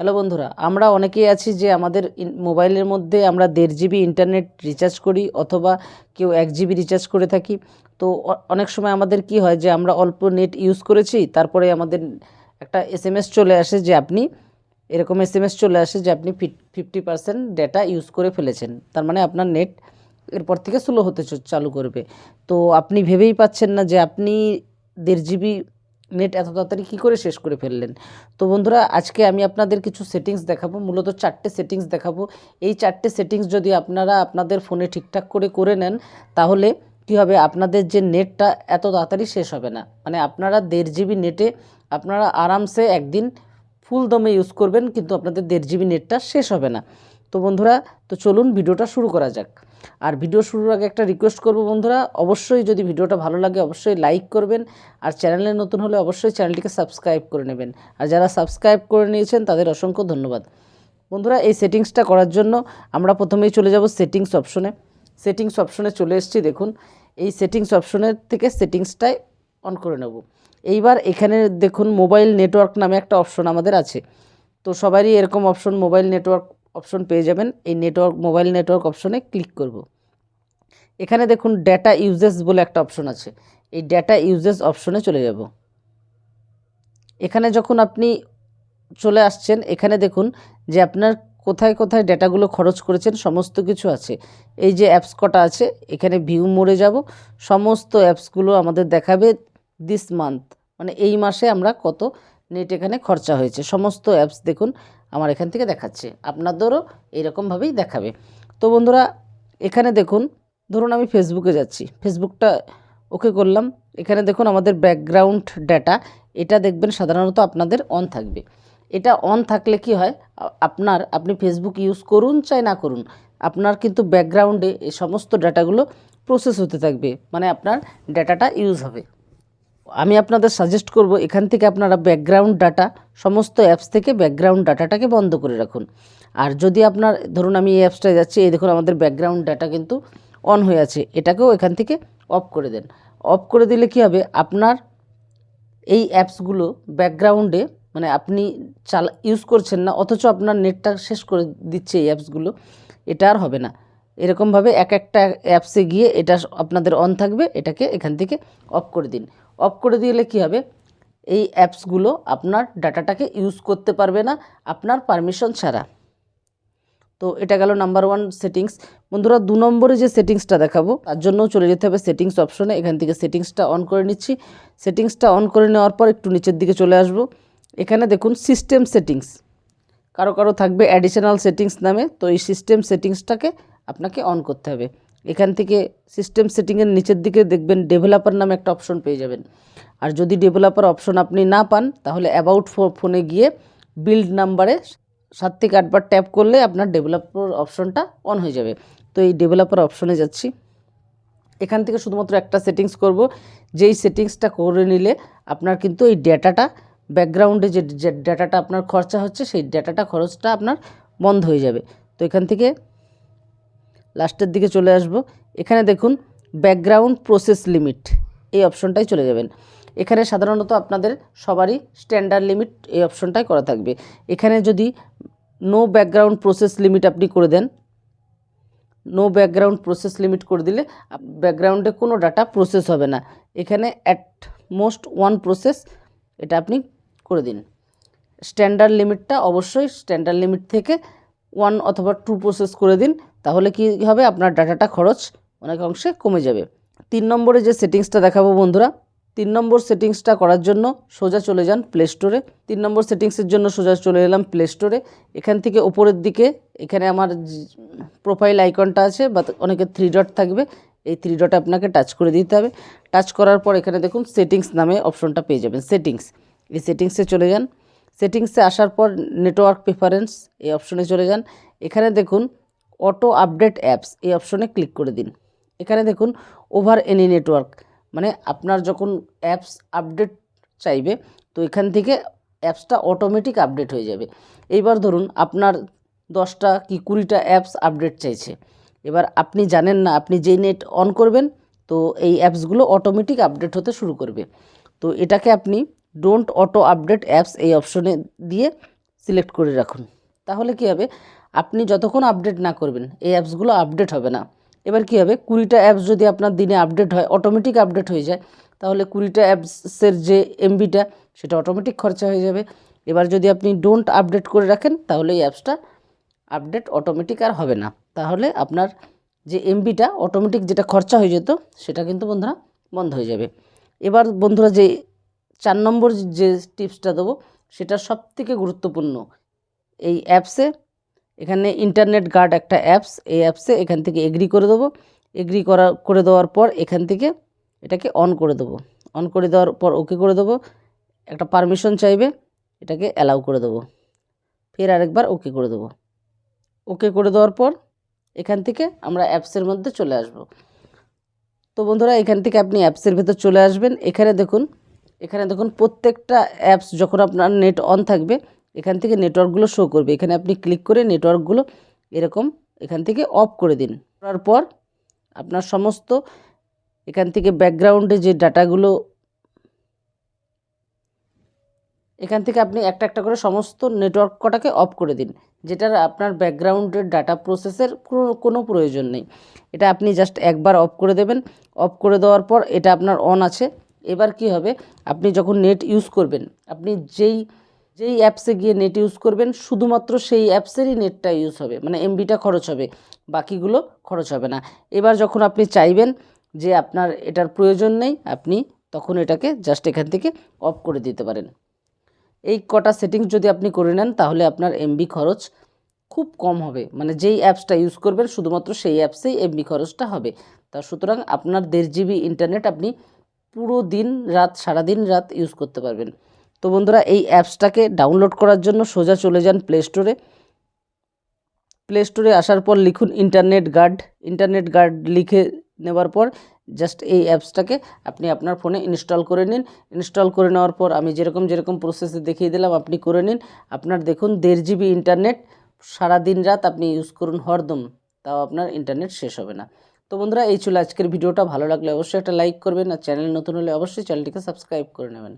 Hello বন্ধুরা, আমরা অনেকেই আছি যে আমাদের মোবাইলের মধ্যে আমরা দেড় জিবি ইন্টারনেট রিচার্জ করি অথবা কেউ এক জিবি রিচার্জ করে থাকি। তো অনেক সময় আমাদের কি হয় যে আমরা অল্প নেট ইউজ করেছি, তারপরে আমাদের একটা এস এম এস চলে আসে যে আপনি, এরকম এস এম এস চলে আসে যে আপনি ফিফটি পার্সেন্ট ডেটা ইউজ করে ফেলেছেন। তার মানে আপনার নেট এরপর থেকে স্লো হতে চালু করবে। তো আপনি ভেবেই পাচ্ছেন না যে আপনি দেড় জিবি নেট এত তাড়াতাড়ি কী করে শেষ করে ফেললেন? তো বন্ধুরা, আজকে আমি আপনাদের কিছু সেটিংস দেখাবো, মূলত চারটে সেটিংস দেখাবো। এই চারটে সেটিংস যদি আপনারা আপনাদের ফোনে ঠিকঠাক করে করে নেন, তাহলে কী হবে? আপনাদের যে নেটটা এত তাড়াতাড়ি শেষ হবে না। মানে আপনারা দেড় জিবি নেটে আপনারা আরামসে একদিন ফুল দমে ইউজ করবেন, কিন্তু আপনাদের দেড় জিবি নেটটা শেষ হবে না। তো বন্ধুরা, তো চলুন ভিডিওটা শুরু করা যাক। আর ভিডিও শুরুর আগে একটা রিকোয়েস্ট করব বন্ধুরা। অবশ্যই যদি ভিডিওটা ভালো লাগে, অবশ্যই লাইক করবেন। আর চ্যানেলে নতুন হলে অবশ্যই চ্যানেলটিকে সাবস্ক্রাইব করে নেবেন। আর যারা সাবস্ক্রাইব করে নিয়েছেন, তাদের অসংখ্য ধন্যবাদ। বন্ধুরা, এই সেটিংসটা করার জন্য আমরা প্রথমেই চলে যাব সেটিংস অপশনে সেটিংস অপশনে চলে এসেছি, দেখুন। এই সেটিংস অপশনের থেকে সেটিংসটাই অন করে নেব। এইবার এখানে দেখুন মোবাইল নেটওয়ার্ক নামে একটা অপশন আমাদের আছে। তো সবারই এরকম অপশন মোবাইল নেটওয়ার্ক অপশন পেয়ে যাবেন। এই নেটওয়ার্ক মোবাইল নেটওয়ার্ক অপশনে ক্লিক করব। এখানে দেখুন ডেটা ইউজেস বলে একটা অপশন আছে। এই ডেটা ইউজেস অপশনে চলে যাব। এখানে যখন আপনি চলে আসছেন, এখানে দেখুন যে আপনার কোথায় কোথায় ডেটাগুলো খরচ করেছেন, সমস্ত কিছু আছে। এই যে অ্যাপস কটা আছে, এখানে ভিউ মোড়ে যাব। সমস্ত অ্যাপসগুলো আমাদের দেখাবে দিস মান্থ মানে এই মাসে আমরা কত নেট এখানে খরচা হয়েছে। সমস্ত অ্যাপস দেখুন আমার এখান থেকে দেখাচ্ছে। আপনাদেরও এইরকমভাবেই দেখাবে। তো বন্ধুরা, এখানে দেখুন, ধরুন আমি ফেসবুকে যাচ্ছি। ফেসবুকটা ওকে করলাম। এখানে দেখুন আমাদের ব্যাকগ্রাউন্ড ডাটা এটা দেখবেন সাধারণত আপনাদের অন থাকবে। এটা অন থাকলে কি হয়? আপনার, আপনি ফেসবুক ইউজ করুন চাই না করুন, আপনার কিন্তু ব্যাকগ্রাউন্ডে এই সমস্ত ডাটাগুলো প্রসেস হতে থাকবে। মানে আপনার ডাটাটা ইউজ হবে। আমি আপনাদের সাজেস্ট করব এখান থেকে আপনারা ব্যাকগ্রাউন্ড ডাটা সমস্ত অ্যাপস থেকে ব্যাকগ্রাউন্ড ডাটাটাকে বন্ধ করে রাখুন। আর যদি আপনার, ধরুন আমি এই অ্যাপসটায় যাচ্ছি, এই দেখুন আমাদের ব্যাকগ্রাউন্ড ডাটা কিন্তু অন হয়ে আছে, এটাকেও এখান থেকে অফ করে দেন। অফ করে দিলে কি হবে? আপনার এই অ্যাপসগুলো ব্যাকগ্রাউন্ডে মানে আপনি চালা ইউজ করছেন না, অথচ আপনার নেটটা শেষ করে দিচ্ছে এই অ্যাপসগুলো এটা আর হবে না। এরকমভাবে এক একটা অ্যাপসে গিয়ে এটা আপনাদের অন থাকবে, এটাকে এখান থেকে অফ করে দিন। অফ করে দিলে কি হবে? এই অ্যাপসগুলো আপনার ডাটাটাকে ইউজ করতে পারবে না আপনার পারমিশন ছাড়া। তো এটা গেল নাম্বার ওয়ান সেটিংস বন্ধুরা, দু নম্বরে যে সেটিংসটা দেখাবো, তার জন্যও চলে যেতে হবে সেটিংস অপশনে এখান থেকে সেটিংসটা অন করে নিচ্ছি। সেটিংসটা অন করে নেওয়ার পর একটু নিচের দিকে চলে আসব। এখানে দেখুন সিস্টেম সেটিংস কারও কারও থাকবে অ্যাডিশনাল সেটিংস নামে। তো এই সিস্টেম সেটিংসটাকে আপনাকে অন করতে হবে। এখান থেকে সিস্টেম সেটিংয়ের নিচের দিকে দেখবেন ডেভেলপার নামে একটা অপশন পেয়ে যাবেন। আর যদি ডেভেলপার অপশন আপনি না পান, তাহলে অ্যাবাউট ফোনে গিয়ে বিল্ড নাম্বারে সাত থেকে আটবার ট্যাপ করলে আপনার ডেভেলপার অপশনটা অন হয়ে যাবে। তো এই ডেভেলপার অপশনে যাচ্ছি। এখান থেকে শুধুমাত্র একটা সেটিংস করব। যেই সেটিংসটা করে নিলে আপনার কিন্তু এই ডেটাটা ব্যাকগ্রাউন্ডে যে ডেটাটা আপনার খরচা হচ্ছে, সেই ডেটাটা খরচটা আপনার বন্ধ হয়ে যাবে। তো এখান থেকে লাস্টের দিকে চলে আসব। এখানে দেখুন ব্যাকগ্রাউন্ড প্রসেস লিমিট এই অপশনটাই চলে যাবেন। এখানে সাধারণত আপনাদের সবারই স্ট্যান্ডার্ড লিমিট এই অপশনটাই করা থাকবে। এখানে যদি নো ব্যাকগ্রাউন্ড প্রসেস লিমিট আপনি করে দেন নো ব্যাকগ্রাউন্ড প্রসেস লিমিট করে দিলে ব্যাকগ্রাউন্ডে কোনো ডাটা প্রসেস হবে না। এখানে অ্যাট মোস্ট ওয়ান প্রসেস এটা আপনি করে দিন। স্ট্যান্ডার্ড লিমিটটা অবশ্যই স্ট্যান্ডার্ড লিমিট থেকে ওয়ান অথবা টু প্রসেস করে দিন, তাহলে কি হবে? আপনার ডাটাটা খরচ অনেক অংশে কমে যাবে। তিন নম্বরে যে সেটিংসটা দেখাবো বন্ধুরা, তিন নম্বর সেটিংসটা করার জন্য সোজা চলে যান প্লে স্টোরে তিন নম্বর সেটিংসের জন্য সোজা চলে এলাম প্লে স্টোরে এখান থেকে ওপরের দিকে, এখানে আমার প্রোফাইল আইকনটা আছে বা অনেকের থ্রি ডট থাকবে। এই থ্রি ডটে আপনাকে টাচ করে দিতে হবে। টাচ করার পর এখানে দেখুন সেটিংস নামে অপশনটা পেয়ে যাবেন সেটিংস এই সেটিংসে চলে যান। সেটিংসে আসার পর নেটওয়ার্ক প্রেফারেন্স এই অপশনে চলে যান। এখানে দেখুন অটো আপডেট অ্যাপস এই অপশনে ক্লিক করে দিন। এখানে দেখুন ওভার এনি নেটওয়ার্ক মানে আপনার যখন অ্যাপস আপডেট চাইবে, তো এখান থেকে অ্যাপসটা অটোমেটিক আপডেট হয়ে যাবে। এইবার ধরুন আপনার দশটা কি কুড়িটা অ্যাপস আপডেট চাইছে। এবার আপনি জানেন না, আপনি যেই নেট অন করবেন, তো এই অ্যাপসগুলো অটোমেটিক আপডেট হতে শুরু করবে। তো এটাকে আপনি ডোন্ট অটো আপডেট অ্যাপস এই অপশনে দিয়ে সিলেক্ট করে রাখুন। তাহলে কি হবে? আপনি যতক্ষণ আপডেট না করবেন, এই অ্যাপসগুলো আপডেট হবে না। এবার কি হবে? কুড়িটা অ্যাপস যদি আপনার দিনে আপডেট হয় অটোমেটিক আপডেট হয়ে যায়, তাহলে কুড়িটা অ্যাপসের যে এমবিটা সেটা অটোমেটিক খরচা হয়ে যাবে। এবার যদি আপনি ডোন্ট আপডেট করে রাখেন, তাহলে এই অ্যাপসটা আপডেট অটোমেটিক আর হবে না। তাহলে আপনার যে এমবিটা অটোমেটিক যেটা খরচা হয়ে যেত, সেটা কিন্তু বন্ধুরা বন্ধ হয়ে যাবে। এবার বন্ধুরা যে চার নম্বর যে টিপসটা দেবো, সেটা সব থেকে গুরুত্বপূর্ণ। এই অ্যাপসে এখানে ইন্টারনেট গার্ড একটা অ্যাপস এই অ্যাপসে এখান থেকে এগ্রি করে দেবো। এগ্রি করা, করে দেওয়ার পর এখান থেকে এটাকে অন করে দেবো। অন করে দেওয়ার পর ওকে করে দেবো। একটা পারমিশন চাইবে, এটাকে অ্যালাউ করে দেবো। ফের আরেকবার ওকে করে দেবো। ওকে করে দেওয়ার পর এখান থেকে আমরা অ্যাপসের মধ্যে চলে আসব। তো বন্ধুরা, এখান থেকে আপনি অ্যাপসের ভেতর চলে আসবেন। এখানে দেখুন এখানে দেখুন প্রত্যেকটা অ্যাপস যখন আপনার নেট অন থাকবে, এখান থেকে নেটওয়ার্কগুলো শো করবে। এখানে আপনি ক্লিক করে নেটওয়ার্কগুলো এরকম এখান থেকে অফ করে দিন। করার পর আপনার সমস্ত এখান থেকে ব্যাকগ্রাউন্ডে যে ডাটাগুলো এখান থেকে আপনি একটা একটা করে সমস্ত নেটওয়ার্ক কটাকে অফ করে দিন, যেটার আপনার ব্যাকগ্রাউন্ডের ডাটা প্রসেসের কোনো প্রয়োজন নেই। এটা আপনি জাস্ট একবার অফ করে দেবেন। অফ করে দেওয়ার পর এটা আপনার অন আছে। এবার কি হবে? আপনি যখন নেট ইউজ করবেন, আপনি যেই যেই অ্যাপসে গিয়ে নেট ইউজ করবেন, শুধুমাত্র সেই অ্যাপসেরই নেটটা ইউজ হবে। মানে এমবিটা খরচ হবে, বাকিগুলো খরচ হবে না। এবার যখন আপনি চাইবেন যে আপনার এটার প্রয়োজন নেই, আপনি তখন এটাকে জাস্ট এখান থেকে অফ করে দিতে পারেন। এই কটা সেটিংস যদি আপনি করে নেন, তাহলে আপনার এমবি খরচ খুব কম হবে। মানে যেই অ্যাপসটা ইউজ করবেন, শুধুমাত্র সেই অ্যাপসেই এমবি খরচটা হবে। তা সুতরাং আপনার দেড় জিবি ইন্টারনেট আপনি পুরো দিন রাত সারাদিন রাত ইউজ করতে পারবেন। তো বন্ধুরা, এই অ্যাপসটাকে ডাউনলোড করার জন্য সোজা চলে যান প্লে স্টোরে প্লে স্টোরে আসার পর লিখুন ইন্টারনেট গার্ড ইন্টারনেট গার্ড লিখে নেওয়ার পর জাস্ট এই অ্যাপসটাকে আপনি আপনার ফোনে ইনস্টল করে নিন। ইনস্টল করে নেওয়ার পর আমি যেরকম যেরকম প্রসেসে দেখিয়ে দিলাম, আপনি করে নিন। আপনার দেখুন দেড় জিবি ইন্টারনেট সারা দিন রাত আপনি ইউজ করুন হরদম। তাও আপনার ইন্টারনেট শেষ হবে না। তো বন্ধুরা, এই ছিল আজকের ভিডিওটা। ভালো লাগলে অবশ্যই একটা লাইক করবেন আর চ্যানেল নতুন হলে অবশ্যই চ্যানেলটিকে সাবস্ক্রাইব করে নেবেন।